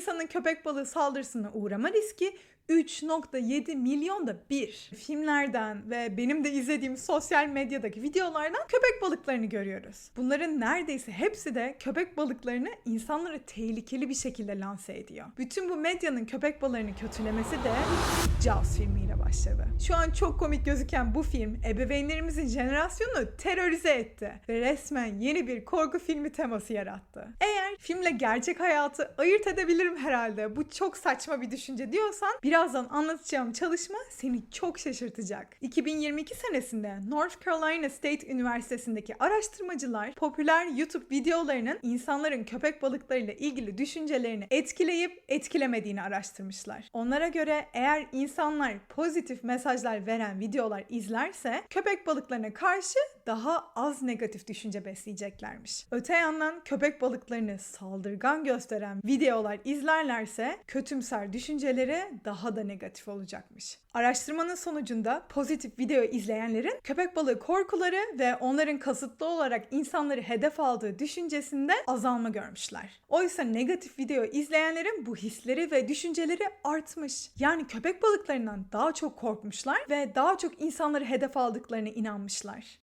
insanın köpek balığı saldırısına uğrama riski 3.7 milyonda bir. Filmlerden ve benim de izlediğim sosyal medyadaki videolardan köpek balıklarını görüyoruz. Bunların neredeyse hepsi de köpek balıklarını insanlara tehlikeli bir şekilde lanse ediyor. Bütün bu medyanın köpek balığını kötülemesi de Jaws filmiyle başladı. Şu an çok komik gözüken bu film ebeveynlerimizin jenerasyonunu terörize etti ve resmen yeni bir korku filmi teması yarattı. Eğer filmle gerçek hayatı ayırt edebilirim herhalde bu çok saçma bir düşünce diyorsan birazdan anlatacağım çalışma seni çok şaşırtacak. 2022 senesinde North Carolina State Üniversitesi'ndeki araştırmacılar popüler YouTube videolarının insanların köpek balıklarıyla ilgili düşüncelerini etkileyip etkilemediğini araştırmışlar. Onlara göre eğer insanlar pozitif mesajlar veren videolar izlerse köpek balıklarına karşı daha az negatif düşünce besleyeceklermiş. Öte yandan köpek balıklarını saldırgan gösteren videolar izlerlerse kötümser düşünceleri da negatif olacakmış. Araştırmanın sonucunda pozitif video izleyenlerin köpek balığı korkuları ve onların kasıtlı olarak insanları hedef aldığı düşüncesinde azalma görmüşler. Oysa negatif video izleyenlerin bu hisleri ve düşünceleri artmış. Yani köpek balıklarından daha çok korkmuşlar ve daha çok insanları hedef aldıklarına inanmışlar.